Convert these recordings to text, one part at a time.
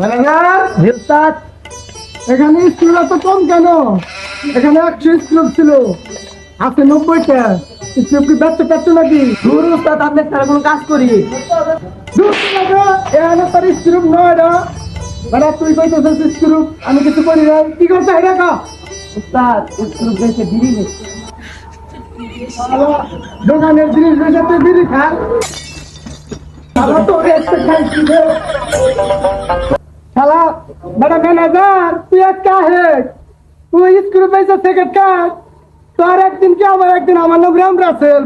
Manager? এখানে school এত কম কেন? এখানে একশো স্কুল ছিল। আছে নব্বইটা। স্কুল কি ব্যস্ত পাচ্ছ নাকি? দূর উস্তাদ আপনি তারা কোনো কাজ করি। দূর এখানে তার স্কুল নয় না বেড়া তুই কইতেছিস স্কুল আমি কিছু করি না কি করতে এটা কা? উস্তাদ স্কুল গেছে বিড়ি দোকানের জিনিস বেচে তুই বিড়ি খা। আমার তো খাইছি শালা বড় ম্যানেজার, তুই এক কাহে তুই স্কুল পয়সা সেকেন্ড কাজ তোর একদিন কি আমার একদিন আমার নাম রাম রাসেল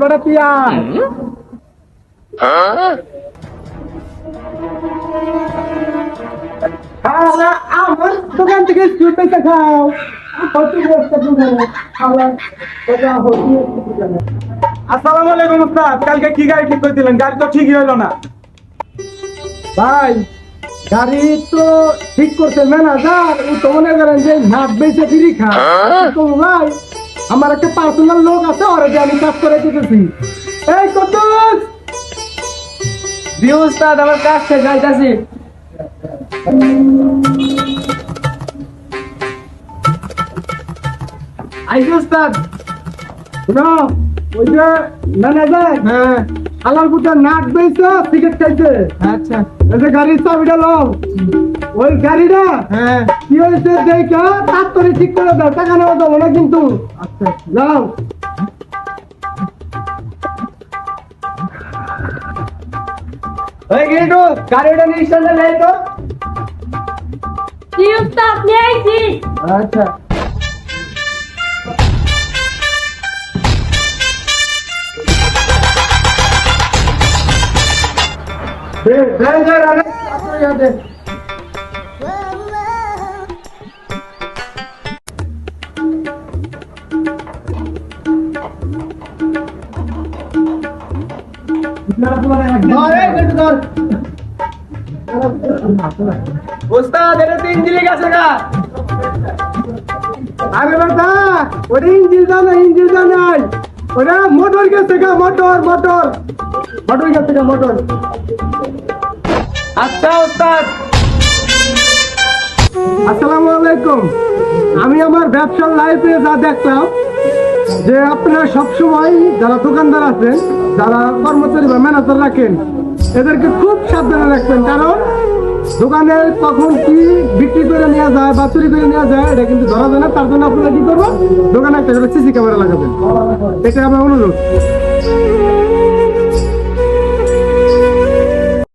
আলাইকুম, উস্তাদ। কালকে কি গাড়ি ঠিক করে দিলেন? গাড়ি তো ঠিকই হলো না। ভাই গাড়ি তো ঠিক করছে ম্যানেজার ও তো মনে করেন যে নাক বেঁচে ফিরি খা। তো ভাই আমার একটা পার্সোনাল লোক আছে ওরা যে আমি কাজ করে দিতেছি। এই কদ্দুস! জি উস্তাদ আমার কাজ শেষ যাইতাছি। আইসি উস্তাদ। শুনো ওই যে ম্যানেজার হ্যাঁ। আলার পুতে নাক বেঁচে টিকিট খাইছে। আচ্ছা। এই গাড়ির চাবিটা লো ওই গাড়িটা হ্যাঁ। কি হয়েছে দেখা? তাড়াতাড়ি ঠিক করে দাও টাকা নেওয়া যাব না কিন্তু। আচ্ছা যাও। ওই গিন্টু গাড়িটা নিয়ে স্ট্যান্ডে নেই তো। জি উস্তাদ নিয়ে আইছি আচ্ছা। দে দে দে রানে দে দে ধরে কিন্তু ধর উস্তাদ এটা তিন দিলে গেছে গা আরে বেটা ওটা না ওটা মোটর গেছে গা, মোটর মোটর। মোটর গেছে গা, মোটর। আচ্ছা আসসালামু আলাইকুম। আমি আমার ব্যবসার লাইফে যা দেখলাম যে আপনারা সবসময় যারা দোকানদার আছেন, যারা কর্মচারী বা ম্যানেজার রাখেন, এদেরকে খুব সাবধানে রাখবেন। কারণ দোকানে কখন কি বিক্রি করে নেওয়া যায় বা চুরি করে নেওয়া যায়, এটা কিন্তু ধরা যায় না। তার জন্য আপনারা কি করব দোকানে একটা সিসি ক্যামেরা লাগাবেন। এটা আমার অনুরোধ।